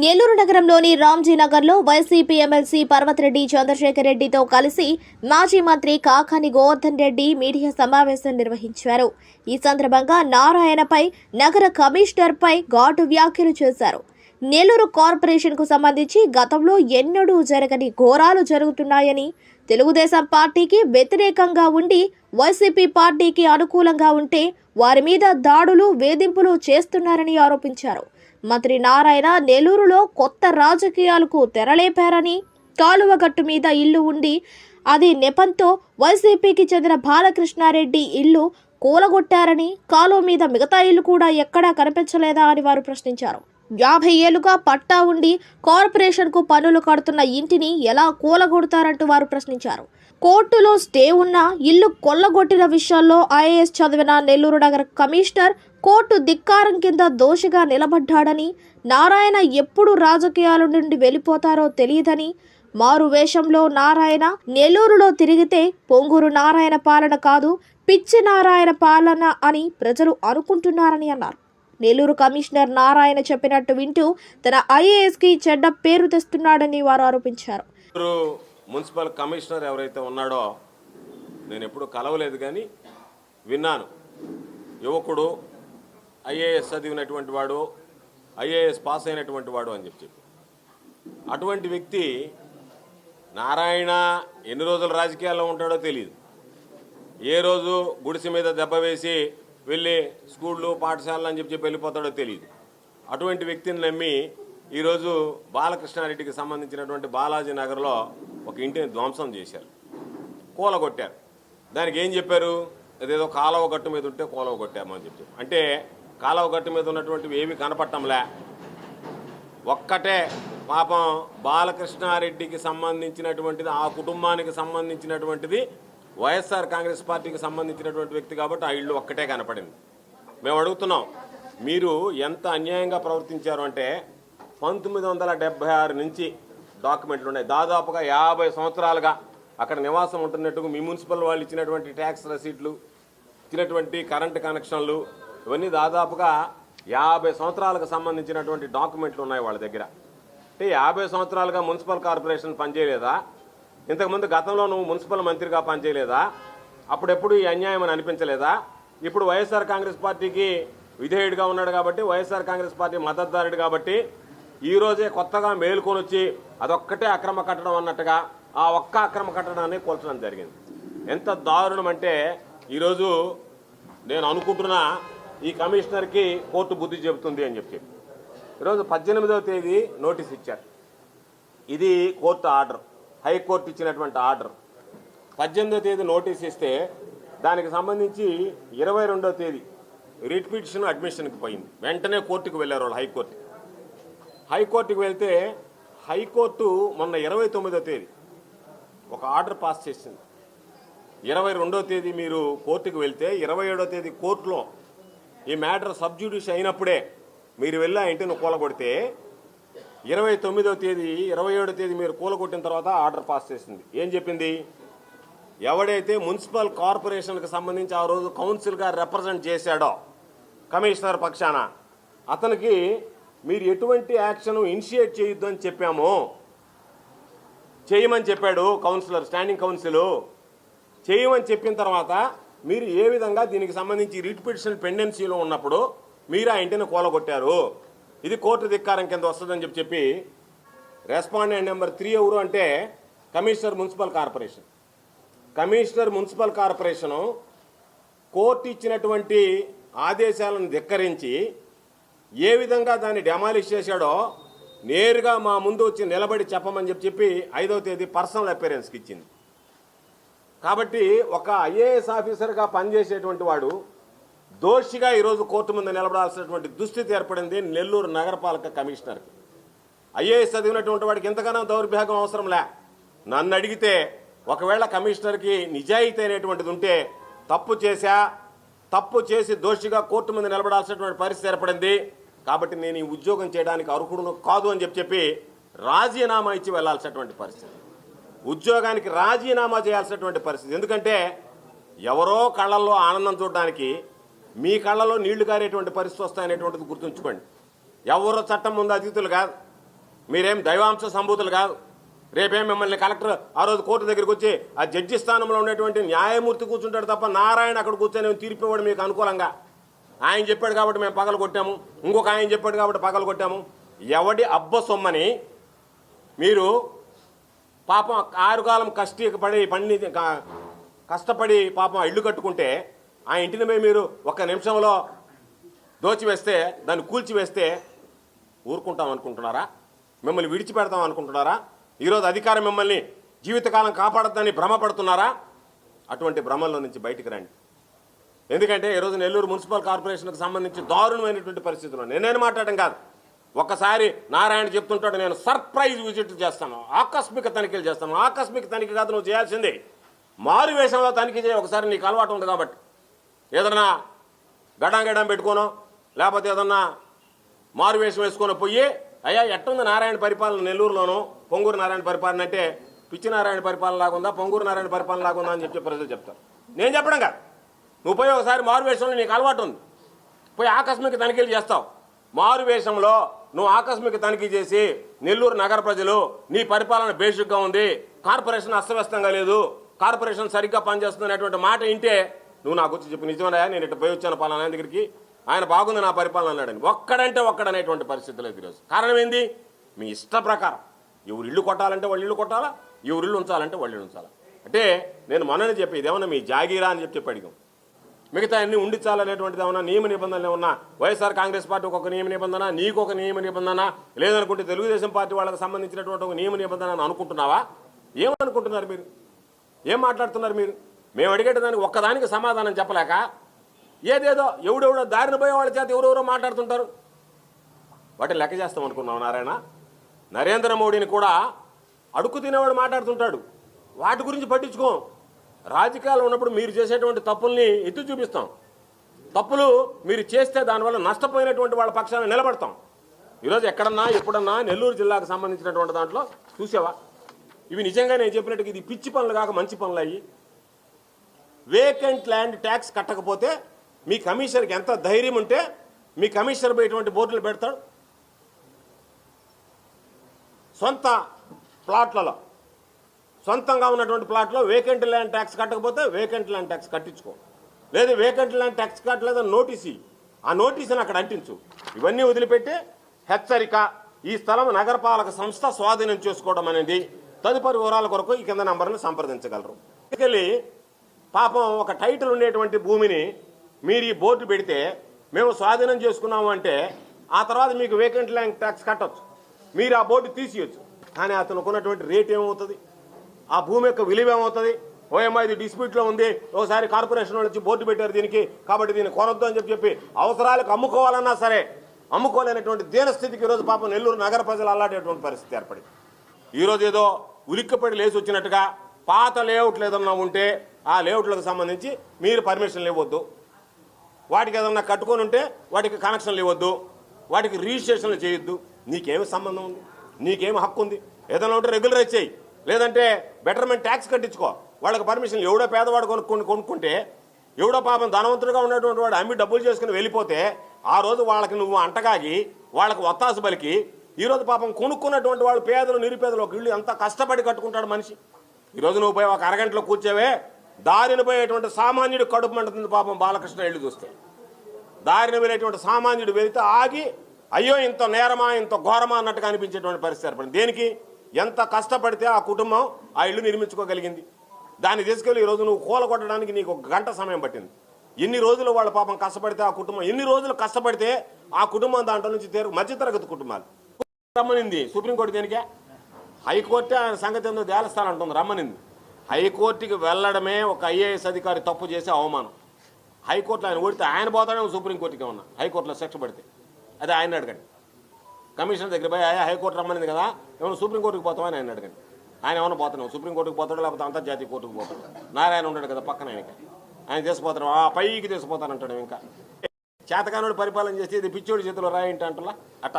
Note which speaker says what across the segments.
Speaker 1: నెల్లూరు నగరంలోని రామ్జీనగర్లో YCP MLC Parvathireddy Chandrasekhar రెడ్డితో కలిసి మాజీ మంత్రి కాకాని గోవర్ధన్ రెడ్డి మీడియా సమావేశం నిర్వహించారు. ఈ సందర్భంగా నారాయణపై నగర కమిషనర్పై ఘాటు వ్యాఖ్యలు చేశారు. నెల్లూరు కార్పొరేషన్కు సంబంధించి గతంలో ఎన్నడూ జరగని ఘోరాలు జరుగుతున్నాయని తెలుగుదేశం పార్టీకి వ్యతిరేకంగా ఉండి వైసీపీ పార్టీకి అనుకూలంగా ఉంటే వారి మీద దాడులు వేధింపులు చేస్తున్నారని ఆరోపించారు. మంత్రి నారాయణ నెల్లూరులో కొత్త రాజకీయాలకు తెరలేపారని కాలువగట్టు మీద ఇల్లు ఉండి అది నెపంతో వైసీపీకి చెందిన బాలకృష్ణారెడ్డి ఇల్లు కూలగొట్టారని కాలువ మీద మిగతా ఇల్లు కూడా ఎక్కడా కనిపించలేదా అని వారు ప్రశ్నించారు. యాభై ఏళ్ళుగా పట్టా ఉండి కార్పొరేషన్కు పన్నులు కడుతున్న ఇంటిని ఎలా కూలగొడతారంటూ వారు ప్రశ్నించారు. కోర్టులో స్టే ఉన్న ఇల్లు కొల్లగొట్టిన విషయాల్లో ఐఏఎస్ చదివిన నెల్లూరు నగర కమిషనర్ కోర్టు ధిక్కారం కింద దోషిగా నిలబడ్డాడని నారాయణ ఎప్పుడు రాజకీయాల నుండి వెళ్ళిపోతారో తెలియదని మారు వేషంలో నారాయణ నెల్లూరులో తిరిగితే పొంగూరు నారాయణ పాలన కాదు పిచ్చి నారాయణ పాలన అని ప్రజలు అనుకుంటున్నారని అన్నారు. నెల్లూరు కమిషనర్ నారాయణ చెప్పినట్టు వింటూ తన ఐఏఎస్కి చెడ్డ పేరు తెస్తున్నాడని వారు ఆరోపించారు.
Speaker 2: మున్సిపల్ కమిషనర్ ఎవరైతే ఉన్నాడో నేను ఎప్పుడు కలవలేదు కానీ విన్నాను. యువకుడు ఐఏఎస్ చదివినటువంటి వాడు ఐఏఎస్ పాస్ అయినటువంటి వాడు అని చెప్పి చెప్పి. అటువంటి వ్యక్తి నారాయణ ఎన్ని రోజులు రాజకీయాల్లో ఉంటాడో తెలియదు ఏ రోజు గుడిసె మీద దెబ్బ వేసి వెళ్ళి స్కూళ్ళు పాఠశాలలు అని చెప్పి చెప్పి వెళ్ళిపోతాడో తెలియదు అటువంటి వ్యక్తిని నమ్మి ఈరోజు బాలకృష్ణారెడ్డికి సంబంధించినటువంటి బాలాజీ నగర్లో ఒక ఇంటిని ధ్వంసం చేశారు. కూలగొట్టారు. దానికి ఏం చెప్పారు? అదేదో కాలువ గట్టు మీద ఉంటే కూలవ కొట్టామని చెప్పి అంటే కాలువ గట్టు మీద ఉన్నటువంటివి ఏమీ కనపట్టంలే ఒక్కటే పాపం బాలకృష్ణారెడ్డికి సంబంధించినటువంటిది ఆ కుటుంబానికి సంబంధించినటువంటిది వైఎస్ఆర్ కాంగ్రెస్ పార్టీకి సంబంధించినటువంటి వ్యక్తి కాబట్టి ఆ ఇల్లు ఒక్కటే కనపడింది. మేము అడుగుతున్నాం మీరు ఎంత అన్యాయంగా ప్రవర్తించారు అంటే పంతొమ్మిది వందల డెబ్బై ఆరు నుంచి డాక్యుమెంట్లు ఉన్నాయి. దాదాపుగా యాభై సంవత్సరాలుగా అక్కడ నివాసం ఉంటున్నట్టుగా మీ మున్సిపల్ వాళ్ళు ఇచ్చినటువంటి ట్యాక్స్ రసీట్లు ఇచ్చినటువంటి కరెంటు కనెక్షన్లు ఇవన్నీ దాదాపుగా యాభై సంవత్సరాలకు సంబంధించినటువంటి డాక్యుమెంట్లు ఉన్నాయి వాళ్ళ దగ్గర. అంటే యాభై సంవత్సరాలుగా మున్సిపల్ కార్పొరేషన్ పనిచేయలేదా? ఇంతకుముందు గతంలో నువ్వు మున్సిపల్ మంత్రిగా పనిచేయలేదా? అప్పుడెప్పుడు ఈ అన్యాయం అని అనిపించలేదా? ఇప్పుడు వైఎస్ఆర్ కాంగ్రెస్ పార్టీకి విధేయుడిగా ఉన్నాడు కాబట్టి వైఎస్ఆర్ కాంగ్రెస్ పార్టీ మద్దతుదారుడు కాబట్టి ఈరోజే కొత్తగా మేలుకొని వచ్చి అదొక్కటే అక్రమ కట్టడం అన్నట్టుగా ఆ ఒక్క అక్రమ కట్టడాన్ని కూల్చడం జరిగింది. ఎంత దారుణం అంటే ఈరోజు నేను అనుకుంటున్నా ఈ కమిషనర్కి కోర్టు బుద్ధి చెబుతుంది అని చెప్పి. ఈరోజు పద్దెనిమిదవ తేదీ నోటీస్ ఇచ్చారు. ఇది కోర్టు ఆర్డర్. హైకోర్టు ఇచ్చినటువంటి ఆర్డర్. పద్దెనిమిదో తేదీ నోటీస్ ఇస్తే దానికి సంబంధించి ఇరవై రెండో తేదీ రిట్ పిటిషన్ అడ్మిషన్కి పోయింది. వెంటనే కోర్టుకు వెళ్ళారు వాళ్ళు హైకోర్టు. హైకోర్టుకు వెళ్తే హైకోర్టు మొన్న ఇరవై తొమ్మిదో తేదీ ఒక ఆర్డర్ పాస్ చేసింది. ఇరవై రెండో తేదీ మీరు కోర్టుకు వెళ్తే ఇరవై ఏడో తేదీ కోర్టులో ఈ మ్యాటర్ సబ్జ్యుడిష్ అయినప్పుడే మీరు వెళ్ళి ఆ ఇంటిని కూలగొడితే ఇరవై తొమ్మిదో తేదీ ఇరవై ఏడో తేదీ మీరు కూలగొట్టిన తర్వాత ఆర్డర్ పాస్ చేసింది. ఏం చెప్పింది? ఎవడైతే మున్సిపల్ కార్పొరేషన్కి సంబంధించి ఆ రోజు కౌన్సిల్గా రిప్రజెంట్ చేశాడో కమిషనర్ పక్షాన అతనికి మీరు ఎటువంటి యాక్షన్ ఇనిషియేట్ చేయొద్దు అని చెప్పాము చేయమని చెప్పాడు కౌన్సిలర్ స్టాండింగ్ కౌన్సిల్. చేయమని చెప్పిన తర్వాత మీరు ఏ విధంగా దీనికి సంబంధించి రిట్ పిటిషన్ పెండెన్సీలో ఉన్నప్పుడు మీరు ఆ ఇంటిని కూలగొట్టారు? ఇది కోర్టు ధిక్కారం కింద వస్తుందని చెప్పి చెప్పి రెస్పాండెంట్ నెంబర్ త్రీ ఎవరు అంటే commissioner municipal corporation. Commissioner municipal corporation court ఇచ్చినటువంటి ఆదేశాలను ధిక్కరించి ఏ విధంగా దాన్ని డెమాలిష్ చేశాడో నేరుగా మా ముందు వచ్చి నిలబడి చెప్పమని చెప్పి చెప్పి ఐదవ తేదీ పర్సనల్ అపీరెన్స్కి ఇచ్చింది. కాబట్టి ఒక ఐఏఎస్ ఆఫీసర్గా పనిచేసేటువంటి వాడు దోషిగా ఈరోజు కోర్టు ముందు నిలబడాల్సినటువంటి దుస్థితి ఏర్పడింది నెల్లూరు నగరపాలక కమిషనర్కి ఐఏఎస్ చదివినటువంటి వాడికి ఎంతగానో దౌర్భాగ్యం అవసరం లే. నన్ను అడిగితే ఒకవేళ కమిషనర్కి నిజాయితీ అనేటువంటిది ఉంటే తప్పు చేశా తప్పు చేసి దోషిగా కోర్టు ముందు నిలబడాల్సినటువంటి పరిస్థితి ఏర్పడింది. కాబట్టి నేను ఈ ఉద్యోగం చేయడానికి అర్హుడును కాదు అని చెప్పి చెప్పి రాజీనామా ఇచ్చి వెళ్ళాల్సినటువంటి పరిస్థితి. ఉద్యోగానికి రాజీనామా చేయాల్సినటువంటి పరిస్థితి. ఎందుకంటే ఎవరో కళ్ళల్లో ఆనందం చూడడానికి మీ కళ్ళలో నీళ్ళు కారేటువంటి పరిస్థితి వస్తాయనేటువంటిది గుర్తుంచుకోండి. ఎవరో చట్టం ముందు అతిథులు కాదు. మీరేం దైవాంశ సంభూతులు కాదు. రేపేం మిమ్మల్ని కలెక్టర్ ఆ రోజు కోర్టు దగ్గరికి వచ్చి ఆ జడ్జి స్థానంలో ఉండేటువంటి న్యాయమూర్తి కూర్చుంటాడు తప్ప నారాయణ అక్కడ కూర్చొని తీర్పు ఇవ్వడం మీకు అనుకూలంగా. ఆయన చెప్పాడు కాబట్టి మేము పగలు కొట్టాము. ఇంకొక ఆయన చెప్పాడు కాబట్టి పగలు కొట్టాము. ఎవడి అబ్బ సొమ్మని మీరు పాపం ఆరుకాలం కష్టి పడి పండి కష్టపడి పాపం ఇల్లు కట్టుకుంటే ఆ ఇంటిని మీరు ఒక్క నిమిషంలో దోచివేస్తే దాన్ని కూల్చివేస్తే ఊరుకుంటాం అనుకుంటున్నారా? మిమ్మల్ని విడిచిపెడతాం అనుకుంటున్నారా? ఈరోజు అధికారం మిమ్మల్ని జీవితకాలం కాపాడద్దని భ్రమపడుతున్నారా? అటువంటి భ్రమల్లో నుంచి బయటికి రండి. ఎందుకంటే ఈరోజు నెల్లూరు మున్సిపల్ కార్పొరేషన్కి సంబంధించి దారుణమైనటువంటి పరిస్థితులు నేనేం మాట్లాడడం కాదు. ఒక్కసారి నారాయణ చెప్తుంటాడు నేను సర్ప్రైజ్ విజిట్ చేస్తాను. ఆకస్మిక తనిఖీలు చేస్తాను. ఆకస్మిక తనిఖీ కాదు నువ్వు చేయాల్సిందే. మారు వేషంలో తనిఖీ చేయ. ఒకసారి నీకు అలవాటు ఉంది కాబట్టి. ఏదన్నా గడం గడం పెట్టుకోనో లేకపోతే ఏదన్నా మారు వేషం వేసుకొని పోయి అయ్యా ఎట్టుంది నారాయణ పరిపాలన నెల్లూరులోను? పొంగూరు నారాయణ పరిపాలన అంటే పిచ్చి నారాయణ పరిపాలన లాగుందా పొంగూరు నారాయణ పరిపాలన లాగుందా అని చెప్పి ప్రజలు చెప్తారు. నేను చెప్పడం కాదు. నువ్వు పోయి ఒకసారి మారు వేషంలో నీకు అలవాటు ఉంది. పోయి ఆకస్మిక తనిఖీలు చేస్తావు. మారు వేషంలో నువ్వు ఆకస్మిక తనిఖీ చేసి నెల్లూరు నగర ప్రజలు నీ పరిపాలన బేసిక్గా ఉంది కార్పొరేషన్ అస్తవ్యస్తంగా లేదు కార్పొరేషన్ సరిగ్గా పనిచేస్తుంది అనేటువంటి మాట వింటే నువ్వు నాకు వచ్చి చెప్పి. నిజమేనా? నేను ఇటు పోయి వచ్చాను పలానా ఆయన దగ్గరికి. ఆయన బాగుంది నా పరిపాలన అన్నాడని. ఒక్కడంటే ఒక్కడనేటువంటి పరిస్థితి లేదు ఈరోజు. కారణం ఏంది? మీ ఇష్ట ప్రకారం. ఎవరు ఇల్లు కొట్టాలంటే వాళ్ళు ఇల్లు కొట్టాలా? ఎవరు ఇల్లు ఉంచాలంటే వాళ్ళు ఇల్లు ఉంచాలా? అంటే నేను మనని చెప్పేది ఏమన్నా మీ జాగీరా అని చెప్పి చెప్పి అడిగాం మిగతా అన్ని ఉండించాలనేటువంటిది ఏమన్నా నియమ నిబంధనలు ఏమన్నా? వైఎస్ఆర్ కాంగ్రెస్ పార్టీ ఒక నియమ నిబంధన నీకు ఒక నియమ నిబంధన లేదనుకుంటే తెలుగుదేశం పార్టీ వాళ్ళకి సంబంధించినటువంటి ఒక నియమ నిబంధన అనుకుంటున్నావా? ఏమనుకుంటున్నారు మీరు? ఏం మాట్లాడుతున్నారు మీరు? మేము అడిగేట దానికి ఒక్కదానికి సమాధానం చెప్పలేక ఏదేదో ఎవడెవడో దారిన పోయే వాళ్ళ చేత ఎవరెవరో మాట్లాడుతుంటారు. వాటిని లెక్క చేస్తాం అనుకున్నాం నారాయణ. నరేంద్ర మోడీని కూడా అడుక్కు తినేవాడు మాట్లాడుతుంటాడు. వాటి గురించి పట్టించుకోం. రాజకీయాలు ఉన్నప్పుడు మీరు చేసేటువంటి తప్పుల్ని ఎత్తి చూపిస్తాం. తప్పులు మీరు చేస్తే దానివల్ల నష్టపోయినటువంటి వాళ్ళ పక్షాన నిలబడతాం. ఈరోజు ఎక్కడన్నా ఎప్పుడన్నా నెల్లూరు జిల్లాకు సంబంధించినటువంటి దాంట్లో చూసావా? ఇవి నిజంగా నేను చెప్పినట్టుగా ఇది పిచ్చి పనులు కాక మంచి పనులు అయ్యి వేకెంట్ ల్యాండ్ ట్యాక్స్ కట్టకపోతే మీ కమిషనర్కి ఎంత ధైర్యం ఉంటే మీ కమిషనర్ పోయేటువంటి బోర్డులు పెడతాడు? సొంత ప్లాట్లలో సొంతంగా ఉన్నటువంటి ప్లాట్లో వేకెంట్ ల్యాండ్ ట్యాక్స్ కట్టకపోతే వేకెంట్ ల్యాండ్ ట్యాక్స్ కట్టించుకో. లేదు వేకెంట్ ల్యాండ్ ట్యాక్స్ కట్టలేదు నోటీసీ. ఆ నోటీసుని అక్కడ అంటించు. ఇవన్నీ వదిలిపెట్టి హెచ్చరిక ఈ స్థలం నగరపాలక సంస్థ స్వాధీనం చేసుకోవడం అనేది తదుపరి వివరాల కొరకు ఈ కింద నంబర్ని సంప్రదించగలరు. పాపం ఒక టైటిల్ ఉండేటువంటి భూమిని మీరు ఈ బోర్డు పెడితే మేము స్వాధీనం చేసుకున్నాము అంటే ఆ తర్వాత మీకు వేకెంట్ ల్యాండ్ ట్యాక్స్ కట్టొచ్చు. మీరు ఆ బోర్డు తీసియొచ్చు. కానీ అతను కొన్నటువంటి రేట్ ఏమవుతుంది? ఆ భూమి యొక్క విలువ ఏమవుతుంది? ఓఎంఐ ఇది డిస్ప్యూట్లో ఉంది. ఒకసారి కార్పొరేషన్ వాళ్ళు వచ్చి బోర్డు పెట్టారు దీనికి. కాబట్టి దీన్ని కొనొద్దు అని చెప్పి చెప్పి అవసరాలకు అమ్ముకోవాలన్నా సరే అమ్ముకోలేనటువంటి దీనస్థితికి ఈరోజు పాపం నెల్లూరు నగర ప్రజలు అల్లాడేటువంటి పరిస్థితి ఏర్పడింది. ఈరోజు ఏదో ఉలిక్కిపడి లేచి వచ్చినట్టుగా పాత లేఅవుట్లు ఏదన్నా ఉంటే ఆ లేఅవుట్లకు సంబంధించి మీరు పర్మిషన్లు ఇవ్వద్దు. వాటికి ఏదన్నా కట్టుకొని ఉంటే వాటికి కనెక్షన్లు ఇవ్వద్దు. వాటికి రిజిస్ట్రేషన్లు చేయొద్దు. నీకేమి సంబంధం ఉంది? నీకేమి హక్కు ఉంది? ఏదైనా ఉంటే రెగ్యులరైజ్ చేయి. లేదంటే బెటర్మెంట్ ట్యాక్స్ కట్టించుకో. వాళ్ళకి పర్మిషన్ ఎవడో పేదవాడు కొనుక్కొని కొనుక్కుంటే ఎవడో పాపం ధనవంతుడిగా ఉన్నటువంటి వాడు అమ్మి డబ్బులు చేసుకుని వెళ్ళిపోతే ఆ రోజు వాళ్ళకి నువ్వు అంటగాగి వాళ్ళకి ఒత్తాసు బలికి ఈరోజు పాపం కొనుక్కున్నటువంటి వాళ్ళు పేదలు నిరుపేదలు ఒక ఇల్లు ఎంత కష్టపడి కట్టుకుంటాడు మనిషి. ఈరోజు నువ్వు పోయి ఒక అరగంటలో కూర్చోవే. దారిన పోయేటువంటి సామాన్యుడు కడుపు మండుతుంది పాపం బాలకృష్ణ ఇల్లు చూస్తే. దారిన వెళ్ళేటువంటి సామాన్యుడు వెళితే ఆగి అయ్యో ఇంత నేరమా ఇంత ఘోరమా అన్నట్టుగా అనిపించేటువంటి పరిస్థితి ఏర్పడింది. దేనికి? ఎంత కష్టపడితే ఆ కుటుంబం ఆ ఇల్లు నిర్మించుకోగలిగింది. దాన్ని తీసుకెళ్ళి ఈరోజు నువ్వు కూల కొట్టడానికి నీకు ఒక గంట సమయం పట్టింది. ఎన్ని రోజులు వాళ్ళ పాపం కష్టపడితే ఆ కుటుంబం ఎన్ని రోజులు కష్టపడితే ఆ కుటుంబం దాంట్లో నుంచి తేరు మధ్యతరగతి కుటుంబాలు. రమ్మనింది సుప్రీంకోర్టు దేనికే? హైకోర్టు ఆయన సంగతి ఏందో తేలుస్తానంటుంది రమ్మనింది. హైకోర్టుకి వెళ్ళడమే ఒక ఐఏఎస్ అధికారి తప్పు చేసే అవమానం. హైకోర్టులో ఆయన ఓడితే ఆయన పోతాడేమో సుప్రీంకోర్టుకి ఉన్నా హైకోర్టులో శిక్ష పడితే. అదే ఆయన అడగండి. కమిషనర్ దగ్గర పోయి ఆయా హైకోర్టు రమ్మనింది కదా ఏమైనా సుప్రీంకోర్టుకి పోతామని ఆయన అడగండి. ఆయన ఏమైనా పోతున్నాం సుప్రీంకోర్టుకి పోతాడు లేకపోతే అంతర్జాతీయ కోర్టుకు పోతాడు? నారాయణ ఉన్నాడు కదా పక్కన ఆయనకి. ఆయన తీసుకుపోతాడు? ఆ పైకి తీసుకుపోతానంటాడు ఇంకా. చేతకానుడు పరిపాలన చేస్తే ఇది పిచ్చోడి చేతిలో రాయి ఏంటి అంటలా అట్ట.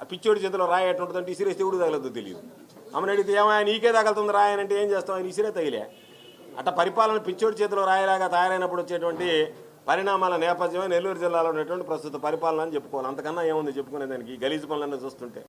Speaker 2: ఆ పిచ్చోడి చేతిలో రాయి ఎట్టుంటుందంటే సీరియస్ ఎవడు తగలదు తెలియదు. అమ్మని అడిగితే ఏమో నీకే తగలుతుంది రాయనంటే ఏం చేస్తాం ఆయన ఇసిరే తగిలే. అట్ట పరిపాలన పిచ్చోడి చేతిలో రాయిలాగా తయారైనప్పుడు వచ్చేటువంటి పరిణామాల నేపథ్యమే నెల్లూరు జిల్లాలో ఉన్నటువంటి ప్రస్తుత పరిపాలన అని చెప్పుకోవాలి. అంతకన్నా ఏముంది చెప్పుకునే దానికి గలీజు పనులన్నీ చూస్తుంటే.